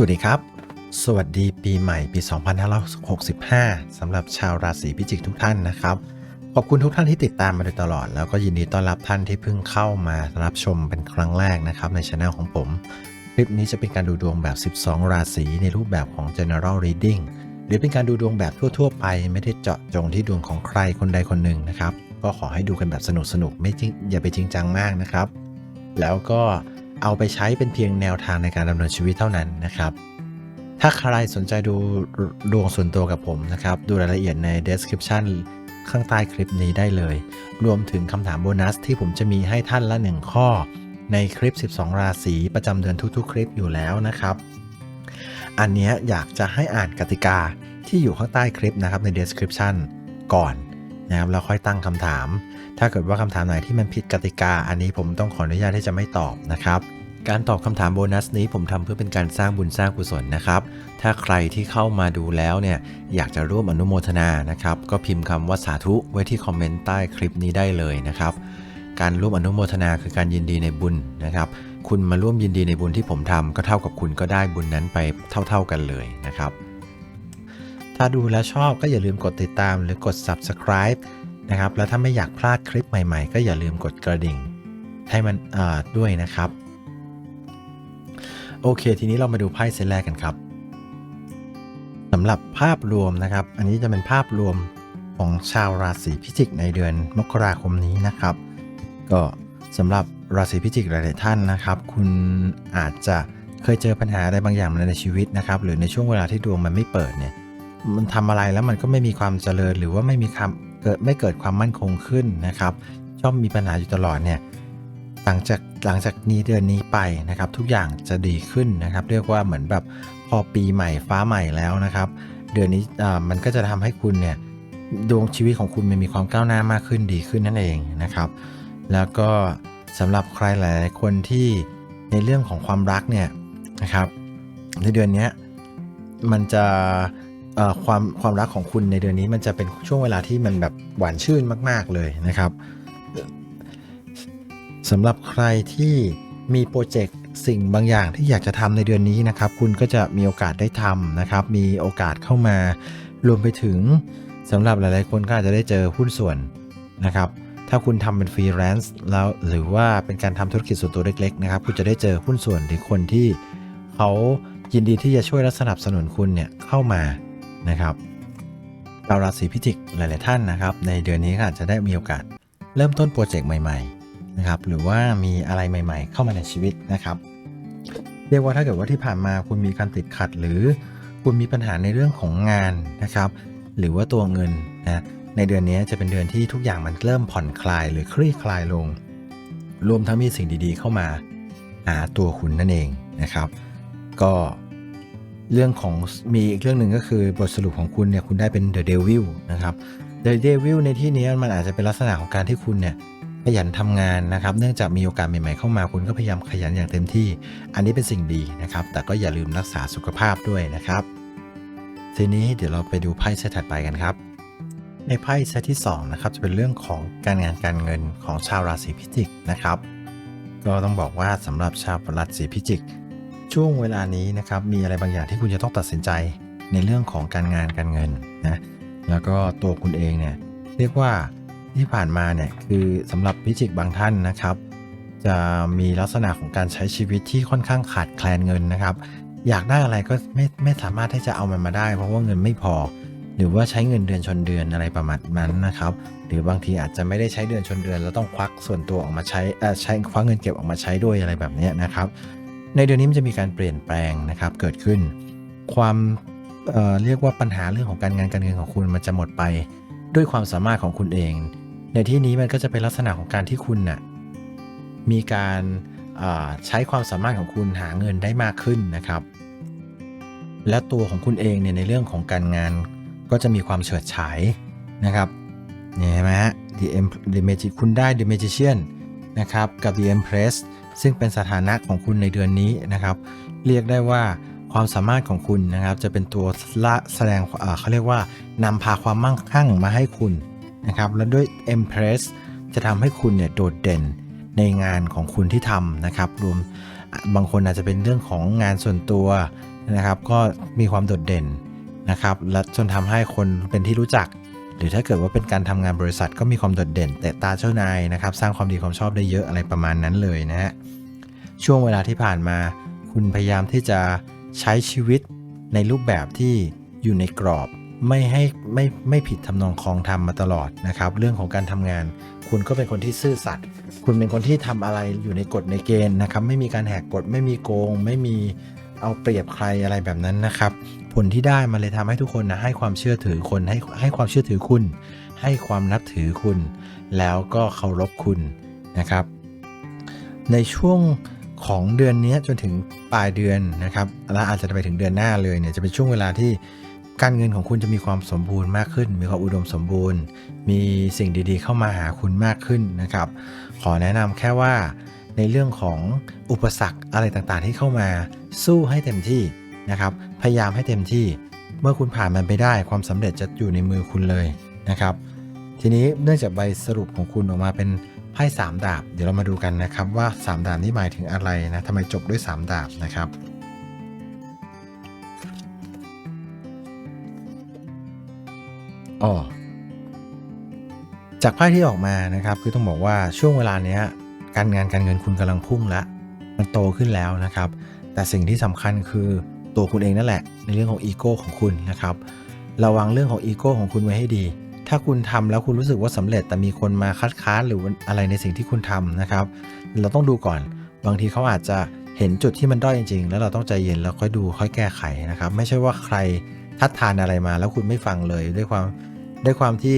สวัสดีครับ สวัสดีปีใหม่ปี 2565สำหรับชาวราศีพิจิกทุกท่านนะครับ ขอบคุณทุกท่านที่ติดตามมาโดยตลอด แล้วก็ยินดีต้อนรับท่านที่เพิ่งเข้ามารับชมเป็นครั้งแรกนะครับในช anel ของผม คลิปนี้จะเป็นการดูดวงแบบ 12 ราศีในรูปแบบของ general reading หรือเป็นการดูดวงแบบทั่ว ๆ ไป ไม่ได้เจาะจงที่ดวงของใครคนใดคนหนึ่งนะครับ ก็ขอให้ดูกันแบบสนุกๆไม่จริงอย่าไปจริงจังมากนะครับ แล้วก็ เอาไปใช้เป็นเพียงแนวทางในการดำเนินชีวิตเท่านั้นนะครับ ถ้าใครสนใจดูดวงส่วนตัวกับผมนะครับ ดูรายละเอียดใน description ข้างใต้คลิปนี้ได้เลย รวมถึงคำถามโบนัสที่ผมจะมีให้ท่านละ 1 ข้อ ในคลิป 12 ราศีประจำเดือนทุกๆ คลิปอยู่แล้วนะครับ อันนี้อยากจะให้อ่านกติกาที่อยู่ข้างใต้คลิปนะครับใน description ก่อนนะครับแล้วค่อยตั้งคำถาม ถ้าเกิดว่าคำถามไหนที่มันผิดกติกา อันนี้ผมต้องขออนุญาตที่จะไม่ตอบนะครับ การตอบคำถามโบนัสนี้ผมทำเพื่อเป็นการสร้างบุญสร้างกุศลนะครับ ถ้าใครที่เข้ามาดูแล้วเนี่ยอยากจะร่วมอนุโมทนานะครับ ก็พิมพ์คำว่าสาธุไว้ที่คอมเมนต์ใต้คลิปนี้ได้เลยนะครับ การร่วมอนุโมทนาคือการยินดีในบุญนะครับ คุณมาร่วมยินดีในบุญที่ผมทำก็เท่ากับคุณก็ได้บุญนั้นไปเท่า ๆกันเลยนะครับ ถ้าดูแลชอบก็อย่าลืมกดติดตามหรือกด subscribe นะครับ แล้วถ้าไม่อยากพลาดคลิปใหม่ๆ ก็อย่าลืมกดกระดิ่งให้มันด้วยนะครับ โอเค ทีนี้เรามาดูไพ่เซตแรกกันครับสำหรับภาพรวมนะครับ อันนี้จะเป็นภาพรวมของชาวราศีพิจิกในเดือนมกราคมนี้นะครับ ก็สำหรับราศีพิจิกหลาย ๆ ท่านนะครับ คุณอาจจะเคยเจอปัญหาอะไรบางอย่างในชีวิตนะครับ หรือในช่วงเวลาที่ดวงมันไม่เปิดเนี่ยมันทำอะไรแล้วมันก็ไม่มีความเจริญหรือว่าไม่มีความเกิดไม่เกิดความมั่นคงขึ้นนะครับ ชอบมีปัญหาอยู่ตลอดเนี่ย หลังจากหลังจากนี้เดือนนี้ไปนะครับทุกอย่างจะดีขึ้นนะครับ เรียกว่าเหมือนแบบพอปีใหม่ฟ้าใหม่แล้วนะครับ เดือนนี้มันก็จะทำให้คุณเนี่ยดวงชีวิตของคุณมันมีความก้าวหน้ามากขึ้นดีขึ้นนั่นเองนะครับ แล้วก็สำหรับใครหลายๆคนที่ในเรื่องของความรักเนี่ยนะครับ ในเดือนนี้มันจะความความรักของคุณในเดือนนี้มันจะเป็นช่วงเวลาที่มันแบบหวานชื่นมาก ๆเลยนะครับ สำหรับใครที่มีโปรเจกต์สิ่งบางอย่างที่อยากจะทำในเดือนนี้นะครับ คุณก็จะมีโอกาสได้ทำนะครับ มีโอกาสเข้ามารวมไปถึงสำหรับหลายๆ คนก็อาจจะได้เจอหุ้นส่วนนะครับ ถ้าคุณทำเป็นฟรีแลนซ์แล้วหรือว่าเป็นการทำธุรกิจส่วนตัวเล็กๆนะครับ คุณจะได้เจอหุ้นส่วนหรือคนที่เขายินดีที่จะช่วยและสนับสนุนคุณเนี่ยเข้ามานะครับชาวราศีพิจิกหลาย ๆ ท่านนะครับ ในเดือนนี้ก็อาจจะได้มีโอกาส เริ่มต้นโปรเจกต์ใหม่ ๆ นะครับหรือว่ามีอะไรใหม่ ๆ เข้ามาในชีวิตนะครับ เรียกว่าถ้าเกิดว่าที่ผ่านมาคุณมีการติดขัด หรือคุณมีปัญหาในเรื่องของงานนะครับ หรือว่าตัวเงินนะในเดือนนี้จะเป็นเดือนที่ทุกอย่างมันเริ่มผ่อนคลายหรือคลี่คลายลง รวมทั้งมีสิ่งดีๆ เข้ามาหาตัวคุณนั่นเองนะครับ ก็เรื่องของมีอีกเรื่องหนึ่งก็คือบทสรุปของคุณเนี่ยคุณได้เป็น The Devil นะครับ The Devil ในที่นี้มันอาจจะเป็นลักษณะของการที่คุณเนี่ย ขยันทำงานนะครับ เนื่องจากมีโอกาสใหม่ๆเข้ามาคุณก็พยายามขยันอย่างเต็มที่ อันนี้เป็นสิ่งดีนะครับ แต่ก็อย่าลืมรักษาสุขภาพด้วยนะครับ ทีนี้เดี๋ยวเราไปดูไพ่เซตถัดไปกันครับ ในไพ่เซตที่2นะครับจะเป็นเรื่องของการงานการเงินของชาวราศีพิจิกนะครับ ก็ต้องบอกว่าสำหรับชาวราศีพิจิก ช่วงเวลานี้นะครับมีอะไรบางอย่างที่คุณจะต้องตัดสินใจในเรื่องของการงานการเงินนะแล้วก็ตัวคุณเองเนี่ยเรียกว่า ที่ผ่านมาเนี่ยคือสำหรับพิจิกบางท่านนะครับ จะมีลักษณะของการใช้ชีวิตที่ค่อนข้างขาดแคลนเงินนะครับ อยากได้อะไรก็ไม่ไม่สามารถที่จะเอามันมาได้ เพราะว่าเงินไม่พอ หรือว่าใช้เงินเดือนชนเดือนอะไรประมาณนั้นนะครับ หรือบางทีอาจจะไม่ได้ใช้เดือนชนเดือนแล้วต้องควักส่วนตัวออกมาใช้อ่อใช้ควักเงินเก็บออกมาใช้ด้วยอะไรแบบนี้นะครับ ในเดือนนี้มันจะมีการเปลี่ยนแปลงนะครับเกิดขึ้น ความเอ่อเรียกว่าปัญหาเรื่องของการงานการเงินของคุณมันจะหมดไปด้วยความสามารถของคุณเอง ในที่นี้มันก็จะเป็นลักษณะของการที่คุณน่ะมีการใช้ความสามารถของคุณหาเงินได้มากขึ้นนะครับ และตัวของคุณเองเนี่ยในเรื่องของการงานก็จะมีความเฉิดฉายนะครับเนี่ยเห็นไหมฮะ The Em- The Magic คุณได้ The Magician นะครับกับ The Empress ซึ่งเป็นสถานะของคุณในเดือนนี้นะครับ เรียกได้ว่าความสามารถของคุณนะครับ จะเป็นตัวละแสดงเขาเรียกว่านำพาความมั่งคั่งมาให้คุณ นะครับและด้วย Empress จะทำให้คุณเนี่ยโดดเด่นในงานของคุณที่ทำนะครับรวมบางคนอาจจะเป็นเรื่องของงานส่วนตัวนะครับก็มีความโดดเด่นนะครับและจนทำให้คนเป็นที่รู้จัก หรือถ้าเกิดว่าเป็นการทำงานบริษัทก็มีความโดดเด่น แต่ตาเจ้านายนะครับสร้างความดีความชอบได้เยอะอะไรประมาณนั้นเลยนะฮะช่วงเวลาที่ผ่านมา คุณพยายามที่จะใช้ชีวิตในรูปแบบที่อยู่ในกรอบ ไม่ให้ไม่ไม่ผิดทำนองคลองธรรมมาตลอดนะครับ เรื่องของการทำงาน คุณก็เป็นคนที่ซื่อสัตย์คุณเป็นคนที่ทำอะไรอยู่ในกฎในเกณฑ์นะครับ ไม่มีการแหกกฎไม่มีโกง ไม่มีเอาเปรียบใครอะไรแบบนั้นนะครับ ผลที่ได้มันเลยทำให้ทุกคนนะให้ความเชื่อถือคนให้ให้ความเชื่อถือคุณ ให้ความนับถือคุณ แล้วก็เคารพคุณนะครับ ในช่วงของเดือนนี้จนถึงปลายเดือนนะครับและอาจจะไปถึงเดือนหน้าเลยเนี่ยจะเป็นช่วงเวลาที่ การเงินของคุณจะมีความสมบูรณ์มากขึ้น มีความอุดมสมบูรณ์ มีสิ่งดีๆ เข้ามาหาคุณมากขึ้นนะครับ ขอแนะนำแค่ว่า ในเรื่องของอุปสรรคอะไรต่างๆ ที่เข้ามา สู้ให้เต็มที่นะครับ พยายามให้เต็มที่ เมื่อคุณผ่านมันไปได้ความสำเร็จจะอยู่ในมือคุณเลยนะครับ ทีนี้เนื่องจากใบสรุปของคุณออกมาเป็นไพ่สามดาบ เดี๋ยวเรามาดูกันนะครับว่า 3 ดาบนี้หมายถึงอะไรนะทำไมจบด้วย 3 ดาบนะครับ อ๋อจากไพ่ที่ออกมานะครับ คือต้องบอกว่าช่วงเวลาเนี้ย การงานการเงินคุณกำลังพุ่งล้วมันโตขึ้นแล้วนะครับ แต่สิ่งที่สำคัญคือตัวคุณเองนั่นแหละ ในเรื่องของอีโก้ของคุณนะครับระวังเรื่องของอีโก้ของคุณไว้ให้ดี ถ้าคุณทำแล้วคุณรู้สึกว่าสำเร็จ แต่มีคนมาคัดค้านหรืออะไรในสิ่งที่คุณทำนะครับ เราต้องดูก่อน บางทีเขาอาจจะเห็นจุดที่มันด้อยจริงๆ แล้วเราต้องใจเย็นแล้วค่อยดูค่อยแก้ไขนะครับ ไม่ใช่ว่าใคร ทัดทานอะไรมาแล้วคุณไม่ฟังเลยด้วยความด้วยความที่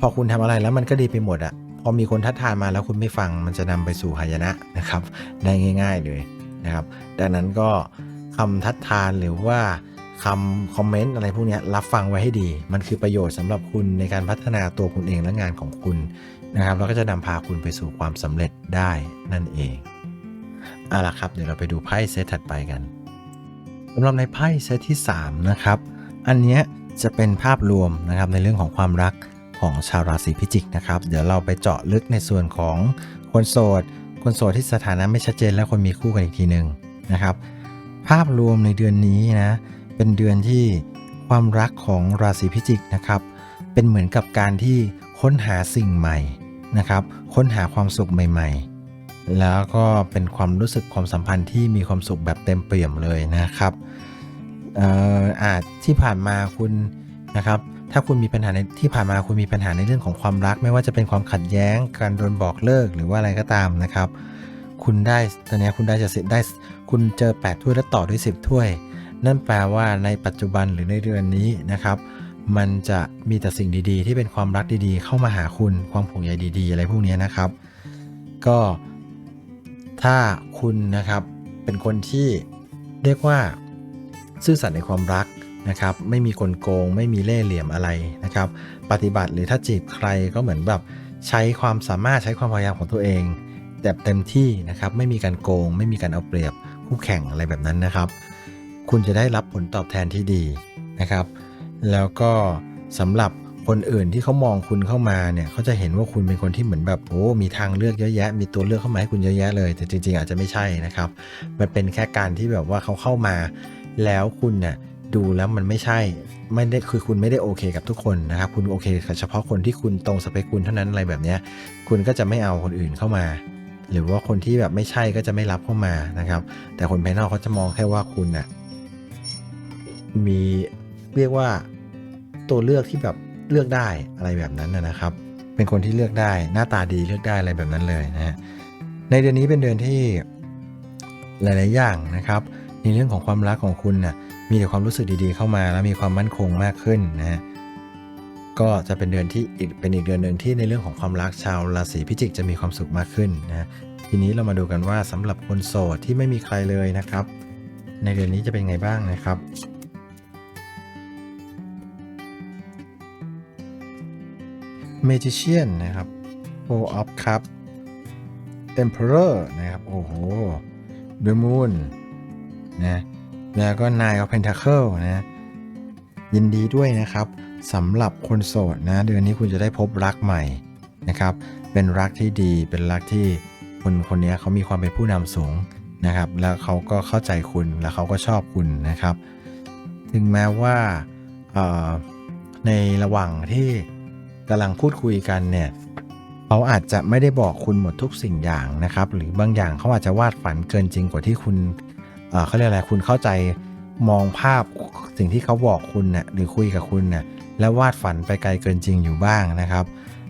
พอคุณทำอะไรแล้วมันก็ดีไปหมดอะพอมีคนทัดทานมาแล้วคุณไม่ฟังมันจะนำไปสู่หายนะนะครับได้ง่าย ๆเลยนะครับ ดังนั้นก็คำทัดทานหรือว่าคำคอมเมนต์อะไรพวกนี้รับฟังไว้ให้ดี มันคือประโยชน์สำหรับคุณในการพัฒนาตัวคุณเองและงานของคุณนะครับแล้วก็จะนำพาคุณไปสู่ความสำเร็จได้นั่นเองเอาละครับเดี๋ยวเราไปดูไพ่เซตถัดไปกันสำหรับในไพ่เซตที่ 3 นะครับ อันเนี้ยจะเป็นภาพรวมนะครับในเรื่องของความรักของชาวราศีพิจิกนะครับ เดี๋ยวเราไปเจาะลึกในส่วนของคนโสด คนโสดที่สถานะไม่ชัดเจนและคนมีคู่กันอีกทีหนึ่งนะครับ ภาพรวมในเดือนนี้นะเป็นเดือนที่ความรักของราศีพิจิกนะครับ เป็นเหมือนกับการที่ค้นหาสิ่งใหม่นะครับ ค้นหาความสุขใหม่ ๆ แล้วก็เป็นความรู้สึกความสัมพันธ์ที่มีความสุขแบบเต็มเปี่ยมเลยนะครับ เอ่ออาจที่ผ่านมาคุณนะครับ ถ้าคุณมีปัญหาในที่ผ่านมาคุณมีปัญหาในเรื่องของความรัก ไม่ว่าจะเป็นความขัดแย้งการโดนบอกเลิกหรือว่าอะไรก็ตามนะครับ คุณได้ตอนนี้คุณได้จะสิได้ คุณเจอ 8 ถ้วยแล้วต่อด้วย 10 ถ้วย นั่นแปลว่าในปัจจุบันหรือในเดือนนี้นะครับ มันจะมีแต่สิ่งดีๆ ที่เป็นความรักดีๆ เข้ามาหาคุณความผูกใยดีๆ อะไรพวกนี้นะครับ ก็ถ้าคุณนะครับเป็นคนที่เรียกว่า ซื่อสัตย์ในความรักนะครับ ไม่มีกลโกง ไม่มีเล่ห์เหลี่ยมอะไรนะครับ ปฏิบัติหรือถ้าจีบใครก็เหมือนแบบใช้ความสามารถใช้ความพยายามของตัวเองแบบเต็มที่นะครับ ไม่มีการโกง ไม่มีการเอาเปรียบคู่แข่งอะไรแบบนั้นนะครับ คุณจะได้รับผลตอบแทนที่ดีนะครับ แล้วก็สำหรับคนอื่นที่เขามองคุณเข้ามาเนี่ยเขาจะเห็นว่าคุณเป็นคนที่เหมือนแบบโอ้มีทางเลือกเยอะแยะ มีตัวเลือกเข้ามาให้คุณเยอะแยะเลย แต่จริง ๆ อาจจะไม่ใช่นะครับ มันเป็นแค่การที่แบบว่าเขาเข้ามา แล้วคุณเนี่ยดูแล้วมันไม่ใช่ไม่ได้คือคุณไม่ได้โอเคกับทุกคนนะครับ คุณโอเคกับเฉพาะคนที่คุณตรงสเปคคุณเท่านั้นอะไรแบบเนี้ยคุณก็จะไม่เอาคนอื่นเข้ามา หรือว่าคนที่แบบไม่ใช่ก็จะไม่รับเข้ามานะครับ แต่คนภายนอกเขาจะมองแค่ว่าคุณน่ะมีเรียกว่าตัวเลือกที่แบบเลือกได้อะไรแบบนั้นนะครับ เป็นคนที่เลือกได้หน้าตาดีเลือกได้อะไรแบบนั้นเลยนะฮะในเดือนนี้เป็นเดือนที่หลาย ๆ อย่างนะครับ ในเรื่องของความรักของคุณน่ะมีแต่ความรู้สึกดีๆเข้ามาแล้วมีความมั่นคงมากขึ้นนะฮะก็จะเป็นเดือนที่อีกเป็นอีกเดือนหนึ่งที่ในเรื่องของความรักชาวราศีพิจิกจะมีความสุขมากขึ้นนะทีนี้เรามาดูกันว่าสำหรับคนโสดที่ไม่มีใครเลยนะครับ ในเดือนนี้จะเป็นไงบ้างนะครับ Magician นนะครับ Four of Cup Emperor นะครับ โอ้โห The Moon นะแล้วก็ Nine of Pentacle นะยินดีด้วยนะครับสำหรับคนโสดนะ เดือนนี้คุณจะได้พบรักใหม่นะครับ เป็นรักที่ดีเป็นรักที่คนคนนี้เขามีความเป็นผู้นำสูงนะครับ แล้วเขาก็เข้าใจคุณแล้วเขาก็ชอบคุณนะครับ ถึงแม้ว่าในระหว่างที่กำลังพูดคุยกันเนี่ยเขาอาจจะไม่ได้บอกคุณหมดทุกสิ่งอย่างนะครับ หรือบางอย่างเขาอาจจะวาดฝันเกินจริงกว่าที่คุณ เขาเรียกอะไรคุณเข้าใจมองภาพสิ่งที่เขาบอกคุณเนี่ยหรือคุยกับคุณเนี่ยแล้ววาดฝันไปไกลเกินจริงอยู่บ้างนะครับ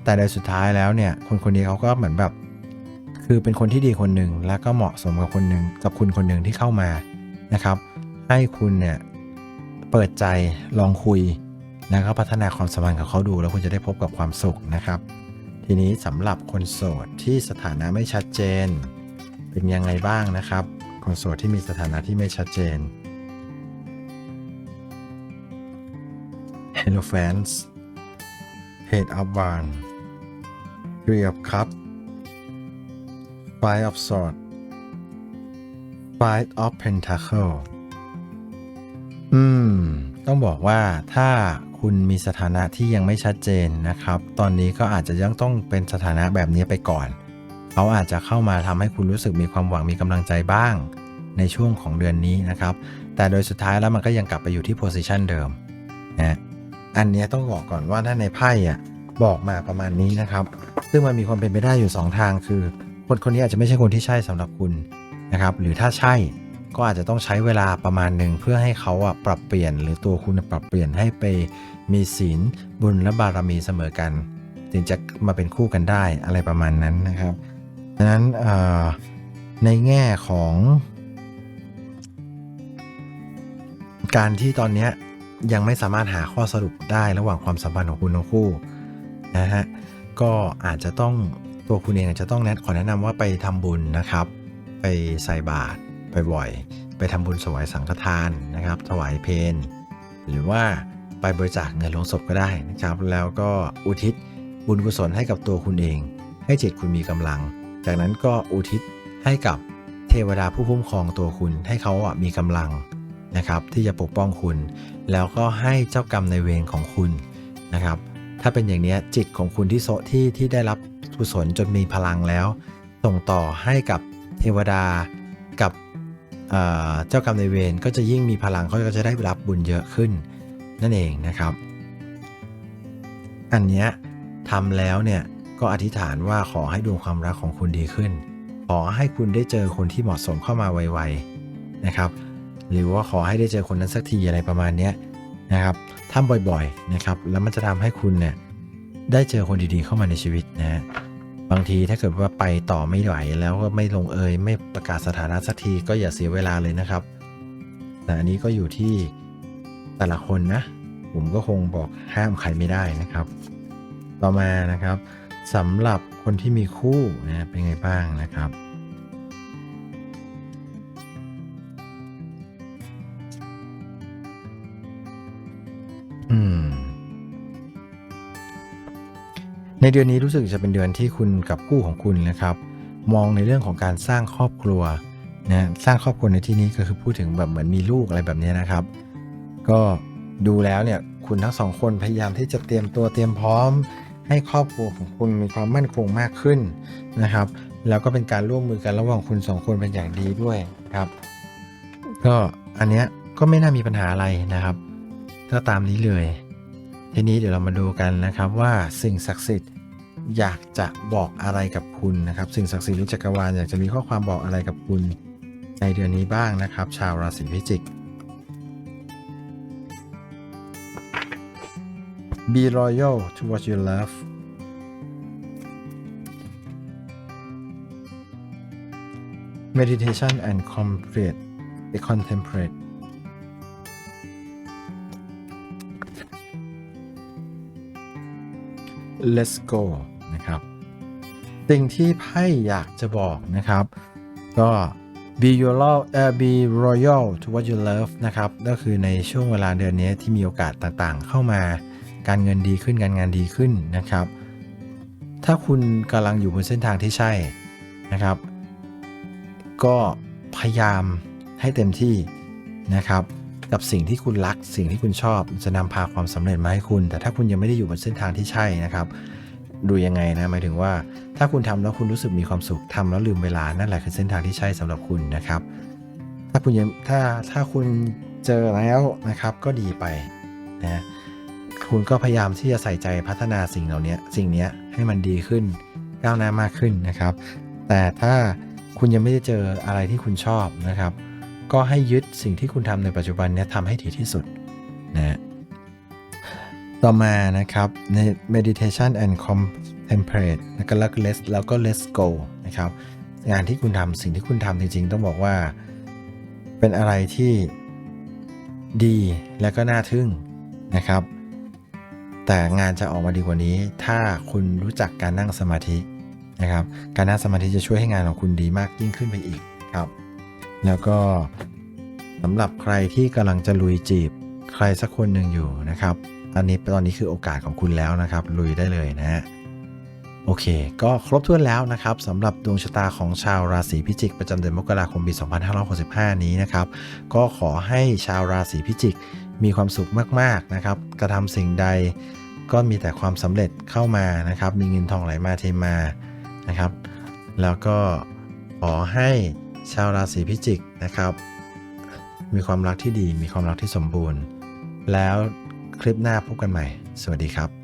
แต่ในสุดท้ายแล้วเนี่ยคนคนนี้เขาก็เหมือนแบบ คือเป็นคนที่ดีคนหนึ่งแล้วก็เหมาะสมกับคนหนึ่งกับคุณคนหนึ่งที่เข้ามานะครับ ให้คุณเนี่ยเปิดใจลองคุยแล้วก็พัฒนาความสัมพันธ์กับเขาดู แล้วคุณจะได้พบกับความสุขนะครับ ทีนี้สำหรับคนโสดที่สถานะไม่ชัดเจน เป็นยังไงบ้างนะครับ คนโสดที่มีสถานะที่ไม่ชัดเจน Hello fans Head of One Three of cup Five of sword Five of Pentacle อืม ต้องบอกว่าถ้าคุณมีสถานะที่ยังไม่ชัดเจนนะครับ ตอนนี้ก็อาจจะยังต้องเป็นสถานะแบบนี้ไปก่อน เขาอาจจะเข้ามาทำให้คุณรู้สึกมีความหวังมีกำลังใจบ้าง ในช่วงของเดือนนี้นะครับ แต่โดยสุดท้ายแล้วมันก็ยังกลับไปอยู่ที่โพสิชันเดิมนะอันนี้ต้องบอกก่อนว่าถ้าในไพ่อะบอกมาประมาณนี้นะครับ ซึ่งมันมีความเป็นไปได้อยู่ 2 ทาง คือคนคนนี้อาจจะไม่ใช่คนที่ใช่สำหรับคุณนะครับ หรือถ้าใช่ก็อาจจะต้องใช้เวลาประมาณหนึ่งเพื่อให้เขาอะปรับเปลี่ยน หรือตัวคุณปรับเปลี่ยนให้ไปมีศีลบุญและบารมีเสมอกันถึงจะมาเป็นคู่กันได้อะไรประมาณนั้นนะครับ ดังนั้นในแง่ของ การที่ตอนนี้ยังไม่สามารถหาข้อสรุปได้ระหว่างความสัมพันธ์ของคุณทั้งคู่นะฮะก็อาจจะต้องตัวคุณเองอาจจะต้องแนะขอแนะนำว่าไปทำบุญนะครับ ไปใส่บาตรบ่อยๆไปทำบุญถวายสังฆทานนะครับ ถวายเพลหรือว่าไปบริจาคเงินลงศพก็ได้นะครับ แล้วก็อุทิศบุญกุศลให้กับตัวคุณเอง ให้จิตคุณมีกำลัง จากนั้นก็อุทิศให้กับเทวดาผู้คุ้มครองตัวคุณ ให้เขาอะมีกำลังนะครับที่จะปกป้องคุณ แล้วก็ให้เจ้ากรรมในเวรของคุณนะครับ ถ้าเป็นอย่างนี้จิตของคุณที่โซที่ที่ได้รับกุศลจนมีพลังแล้ว ส่งต่อให้กับเทวดากับเเจ้ากรรมในเวรก็จะยิ่งมีพลังเขาก็จะได้รับบุญเยอะขึ้นนั่นเองนะครับ อันเนี้ยทำแล้วเนี่ย ก็อธิษฐานว่าขอให้ดวงความรักของคุณดีขึ้น ขอให้คุณได้เจอคนที่เหมาะสมเข้ามาไวๆนะครับ หรือว่าขอให้ได้เจอคนนั้นสักทีอะไรประมาณนี้นะครับทำบ่อยๆนะครับ แล้วมันจะทำให้คุณเนี่ยได้เจอคนดีๆเข้ามาในชีวิตนะฮะบางทีถ้าเกิดว่าไปต่อไม่ไหวแล้วก็ไม่ลงเอยไม่ประกาศสถานะสักทีก็อย่าเสียเวลาเลยนะครับแต่อันนี้ก็อยู่ที่แต่ละคนนะ ผมก็คงบอกห้ามใครไม่ได้นะครับ ต่อมานะครับ สำหรับคนที่มีคู่นะเป็นไงบ้างนะครับ อืม ในเดือนนี้รู้สึกจะเป็นเดือนที่คุณกับคู่ของคุณนะครับ มองในเรื่องของการสร้างครอบครัวนะสร้างครอบครัวในที่นี้ก็คือพูดถึงแบบเหมือนมีลูกอะไรแบบนี้นะครับ ก็ดูแล้วเนี่ยคุณทั้งสองคนพยายามที่จะเตรียมตัวเตรียมพร้อม ให้ครอบครัวของคุณมีความมั่นคงมากขึ้นนะครับ แล้วก็เป็นการร่วมมือกันระหว่างคุณสองคนเป็นอย่างดีด้วยครับ ก็อันเนี้ยก็ไม่น่ามีปัญหาอะไรนะครับ ก็ตามนี้เลย ทีนี้เดี๋ยวเรามาดูกันนะครับว่าสิ่งศักดิ์สิทธิ์อยากจะบอกอะไรกับคุณนะครับ สิ่งศักดิ์สิทธิ์หรือจักรวาลอยากจะมีข้อความบอกอะไรกับคุณในเดือนนี้บ้างนะครับ ชาวราศีพิจิก Be loyal to what you love meditation and complete a contemplate let's go นะครับ สิ่งที่ไพ่อยากจะบอกนะครับ ก็ be your lo- เอ่อ be royal to what you love นะครับ ก็คือในช่วงเวลาเดือนนี้ที่มีโอกาสต่างๆเข้ามา การเงินดีขึ้นการงานดีขึ้นนะครับ ถ้าคุณกำลังอยู่บนเส้นทางที่ใช่นะครับ ก็พยายามให้เต็มที่นะครับกับสิ่งที่คุณรักสิ่งที่คุณชอบ จะนำพาความสำเร็จมาให้คุณ แต่ถ้าคุณยังไม่ได้อยู่บนเส้นทางที่ใช่นะครับ ดูยังไงนะหมายถึงว่า ถ้าคุณทำแล้วคุณรู้สึกมีความสุขทำแล้วลืมเวลานั่นแหละคือเส้นทางที่ใช่สำหรับคุณนะครับ ถ้าคุณยังถ้าถ้าคุณเจอแล้วนะครับก็ดีไปนะ คุณก็พยายามที่จะใส่ใจพัฒนาสิ่งเหล่านี้สิ่งนี้ให้มันดีขึ้นก้าวหน้ามากขึ้นนะครับ แต่ถ้าคุณยังไม่ได้เจออะไรที่คุณชอบนะครับ ก็ให้ยึดสิ่งที่คุณทำในปัจจุบันเนี้ยทำให้ดีที่สุดนะต่อมานะครับใน meditation and contemplate แล้วก็ let แล้วก็ let's go นะครับงานที่คุณทำสิ่งที่คุณทำจริงๆ ต้องบอกว่า เป็นอะไรที่ดีและก็น่าทึ่งนะครับ แต่งานจะออกมาดีกว่านี้ ถ้าคุณรู้จักการนั่งสมาธินะครับ การนั่งสมาธิจะช่วยให้งานของคุณดีมากยิ่งขึ้นไปอีกครับ แล้วก็สำหรับใครที่กำลังจะลุยจีบใครสักคนหนึ่งอยู่นะครับ อันนี้ตอนนี้คือโอกาสของคุณแล้วนะครับ ลุยได้เลยนะฮะ โอเค ก็ครบถ้วนแล้วนะครับสำหรับดวงชะตาของชาวราศีพิจิก ประจำเดือนมกราคมปี 2565 นี้นะครับ ก็ขอให้ชาวราศีพิจิก มีความสุขมากๆนะครับ กระทำสิ่งใดก็มีแต่ความสำเร็จเข้ามานะครับ มีเงินทองไหลมาเทมานะครับ แล้วก็ขอให้ชาวราศีพิจิกนะครับ มีความรักที่ดี มีความรักที่สมบูรณ์ แล้วคลิปหน้าพบกันใหม่ สวัสดีครับ